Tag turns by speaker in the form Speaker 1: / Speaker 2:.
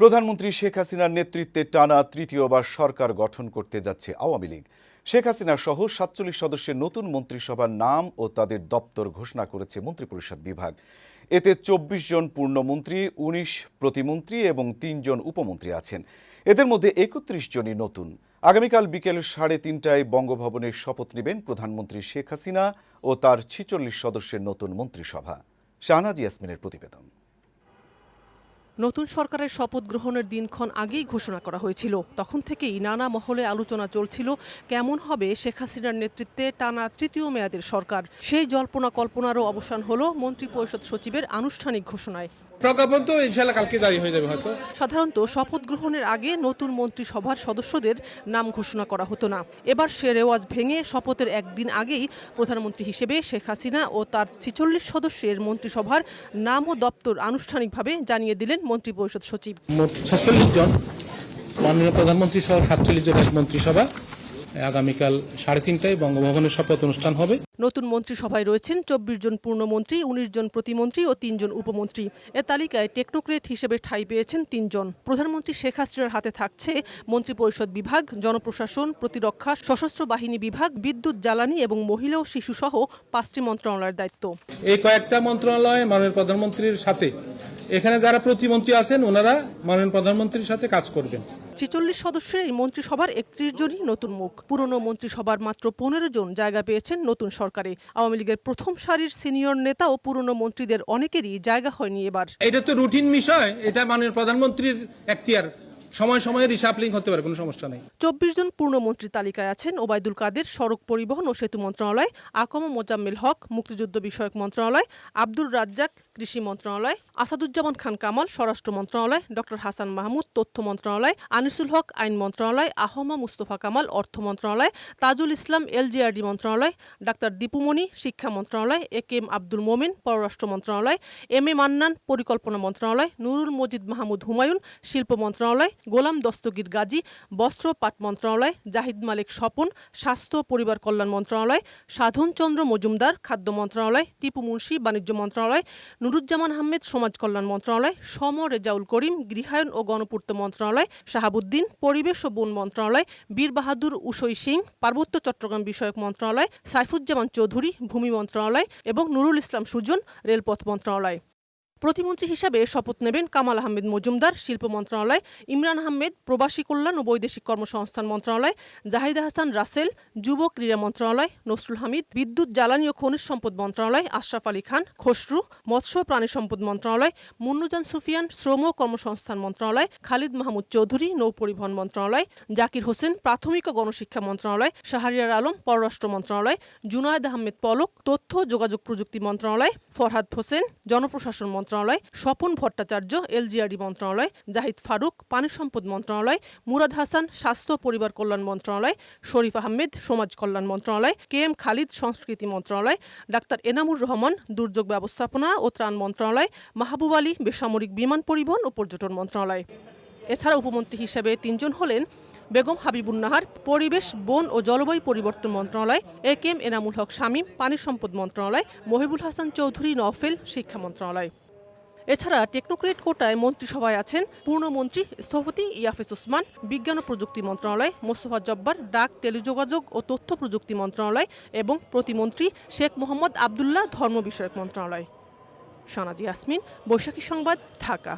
Speaker 1: প্রধানমন্ত্রী শেখ হাসিনার নেতৃত্বে টানা তৃতীয়বার সরকার গঠন করতে যাচ্ছে আওয়ামী লীগ। শেখ হাসিনা সহ সাতচল্লিশ সদস্যের নতুন মন্ত্রিসভার নাম ও তাদের দপ্তর ঘোষণা করেছে মন্ত্রিপরিষদ বিভাগ। এতে চব্বিশ জন পূর্ণমন্ত্রী উনিশ প্রতিমন্ত্রী এবং তিনজন উপমন্ত্রী আছেন। এদের মধ্যে একত্রিশ জনই নতুন। আগামীকাল বিকেল সাড়ে তিনটায় বঙ্গভবনে শপথ নেবেন প্রধানমন্ত্রী শেখ হাসিনা ও তার ছিচল্লিশ সদস্যের নতুন মন্ত্রিসভা। শাহনাজ ইয়াসমিনের প্রতিবেদন।
Speaker 2: নতুন সরকারের শপথ গ্রহণের দিনক্ষণ আগেই ঘোষণা করা হয়েছিল। তখন থেকেই নানা মহলে আলোচনা চলছিল, কেমন হবে শেখ হাসিনার নেতৃত্বে টানা তৃতীয় মেয়াদের সরকার। সেই জল্পনা কল্পনারও অবসান হল মন্ত্রিপরিষদ সচিবের আনুষ্ঠানিক ঘোষণায়।
Speaker 3: প্রজ্ঞাপন তো ইনশাল্লাহ কালকে জারি হয়ে যাবে হয়তো।
Speaker 2: সাধারণত শপথ গ্রহণের আগে নতুন মন্ত্রিসভার সদস্যদের নাম ঘোষণা করা হতো না। এবার সে রেওয়াজ ভেঙে শপথের একদিন আগেই প্রধানমন্ত্রী হিসেবে শেখ হাসিনা ও তার ছিচল্লিশ সদস্যের মন্ত্রিসভার নাম ও দপ্তর আনুষ্ঠানিকভাবে জানিয়ে দিলেন মন্ত্রিপরিষদ সচিব।
Speaker 3: মোট জন মাননীয় প্রধানমন্ত্রী সহ সাতচল্লিশ জনের মন্ত্রিসভা। আগামীকাল সাড়ে তিনটায় বঙ্গভবনের শপথ অনুষ্ঠান হবে।
Speaker 2: নতুন মন্ত্রিসভায় রয়েছেন চব্বিশ জন পূর্ণমন্ত্রী উনিশ জন প্রতিমন্ত্রী ও তিনজন উপমন্ত্রী। এ তালিকায় টেকনোক্রেট হিসেবে ঠাঁই পেয়েছেন তিনজন প্রধানমন্ত্রী শেখ হাসিনার হাতে থাকছে মন্ত্রিপরিষদ বিভাগ জনপ্রশাসন প্রতিরক্ষা সশস্ত্র বাহিনী বিভাগ বিদ্যুৎ জ্বালানি এবং মহিলা ও শিশু সহ পাঁচটি মন্ত্রণালয়ের দায়িত্ব।
Speaker 3: এই কয়েকটা মন্ত্রণালয় মাননীয় প্রধানমন্ত্রীর সাথে এখানে যারা প্রতিমন্ত্রী আছেন ওনারা মাননীয় প্রধানমন্ত্রীর সাথে কাজ করবেন।
Speaker 2: ছেচল্লিশ সদস্যের এই মন্ত্রিসভার একত্রিশ জনই নতুন মুখ। পুরনো মন্ত্রিসভার মাত্র পনেরো জন জায়গা পেয়েছেন নতুন সরকারে। আওয়ামী লীগের প্রথম সারির সিনিয়র নেতা ও পুরনো মন্ত্রীদের অনেকেরই জায়গা হয়নি এবার।
Speaker 3: এটা তো রুটিন বিষয় এটা মাননীয় প্রধানমন্ত্রীর এখতিয়ার। সময় সময়ে রিসাপলিং হতে পারে কোনো সমস্যা নেই।
Speaker 2: চব্বিশ জন পূর্ণমন্ত্রী তালিকায় আছেন ওবায়দুল কাদের সড়ক পরিবহন ও সেতু মন্ত্রণালয় আকম মোজাম্মেল হক মুক্তিযুদ্ধ বিষয়ক মন্ত্রণালয় আব্দুর রাজ্জাক কৃষি মন্ত্রণালয়, আসাদুজ্জামান খান কামাল, স্বরাষ্ট্র মন্ত্রণালয়, ডক্টর হাসান মাহমুদ, তথ্য মন্ত্রণালয়, আনিসুল হক আইন মন্ত্রণালয়, আহমা মুস্তফা কামাল, অর্থ মন্ত্রণালয়, তাজুল ইসলাম এলজিআরডি মন্ত্রণালয়, ডাক্তার দীপুমণি, শিক্ষা মন্ত্রণালয়, এ কে এম আব্দুল মোমিন, পররাষ্ট্র মন্ত্রণালয়, এম এ মান্নান, পরিকল্পনা মন্ত্রণালয়, নুরুল মজিদ মাহমুদ হুমায়ুন, শিল্প মন্ত্রণালয়, গোলাম দস্তগীর গাজী, বস্ত্র পাট মন্ত্রণালয়, জাহিদ মালিক স্বপন, স্বাস্থ্য পরিবার কল্যাণ মন্ত্রণালয় সাধন চন্দ্র মজুমদার খাদ্য মন্ত্রণালয়, টিপু মুন্সি বাণিজ্য মন্ত্রণালয় নুরুজ্জামান আহমেদ, সমাজ কল্যাণ মন্ত্রণালয়, সম রেজাউল করিম, গৃহায়ন ও গণপূর্ত মন্ত্রণালয়, শাহাবুদ্দিন, পরিবেশ ও বন মন্ত্রণালয়, বীর বাহাদুর উষই সিং, পার্বত্য চট্টগ্রাম বিষয়ক মন্ত্রণালয়, সাইফুজ্জামান চৌধুরী, ভূমি মন্ত্রণালয় এবং নুরুল ইসলাম সুজন, রেলপথ মন্ত্রণালয়। প্রতিমন্ত্রী হিসাবে শপথ নেবেন কামাল আহমেদ মজুমদার, শিল্প মন্ত্রণালয়, ইমরান আহমেদ, প্রবাসী কল্যাণ ও বৈদেশিক কর্মসংস্থান মন্ত্রণালয়, জাহিদ হাসান রাসেল, যুব ক্রীড়া মন্ত্রণালয়, নসরুল হামিদ, বিদ্যুৎ, জ্বালানি ও খনিজ সম্পদ মন্ত্রণালয়, আশরাফ আলী খান, খসরু, মৎস্য প্রাণী সম্পদ মন্ত্রণালয়, মুন্নুজান সুফিয়ান, শ্রম ও কর্মসংস্থান মন্ত্রণালয়, খালিদ মাহমুদ চৌধুরী, নৌ পরিবহন মন্ত্রণালয়, জাকির হোসেন, প্রাথমিক ও গণশিক্ষা মন্ত্রণালয়, শাহরিয়ার আলম, পররাষ্ট্র মন্ত্রণালয়, জুনায়দ আহমেদ পলক, তথ্য যোগাযোগ প্রযুক্তি মন্ত্রণালয়, ফরহাদ হোসেন, জনপ্রশাসন মন্ত্রণালয় স্বপন ভট্টাচার্য, এলজিআরডি মন্ত্রণালয়, জাহিদ ফারুক, পানি সম্পদ মন্ত্রণালয়, মুরাদ হাসান, স্বাস্থ্য পরিবার কল্যাণ মন্ত্রণালয়, শরীফ আহমেদ, সমাজ কল্যাণ মন্ত্রণালয় কে এম খালিদ, সংস্কৃতি মন্ত্রণালয়, ডাক্তার এনামুর রহমান, দুর্যোগ ব্যবস্থাপনা ও ত্রাণ মন্ত্রণালয়, মাহবুব আলী, বেসামরিক বিমান পরিবহন ও পর্যটন মন্ত্রণালয়। এছাড়া উপমন্ত্রী হিসেবে তিনজন হলেন বেগম হাবিবুন্নাহার পরিবেশ, বন ও জলবায়ু পরিবর্তন মন্ত্রণালয়, A K M Enamul Haque Shamim, পানি সম্পদ মন্ত্রণালয়, মহিবুল হাসান চৌধুরী নফেল শিক্ষা মন্ত্রণালয়। এছাড়া টেকনোক্রেট কোটায় মন্ত্রিসভায় আছেন পূর্ণমন্ত্রী স্থপতি ইয়াফিস ওসমান বিজ্ঞান ও প্রযুক্তি মন্ত্রণালয় মোস্তফা জব্বার, ডাক, টেলিযোগাযোগ ও তথ্য প্রযুক্তি মন্ত্রণালয় এবং প্রতিমন্ত্রী শেখ মোহাম্মদ আবদুল্লাহ ধর্ম বিষয়ক মন্ত্রণালয়। সানাজি ইয়াসমিন, বৈশাখী সংবাদ, ঢাকা।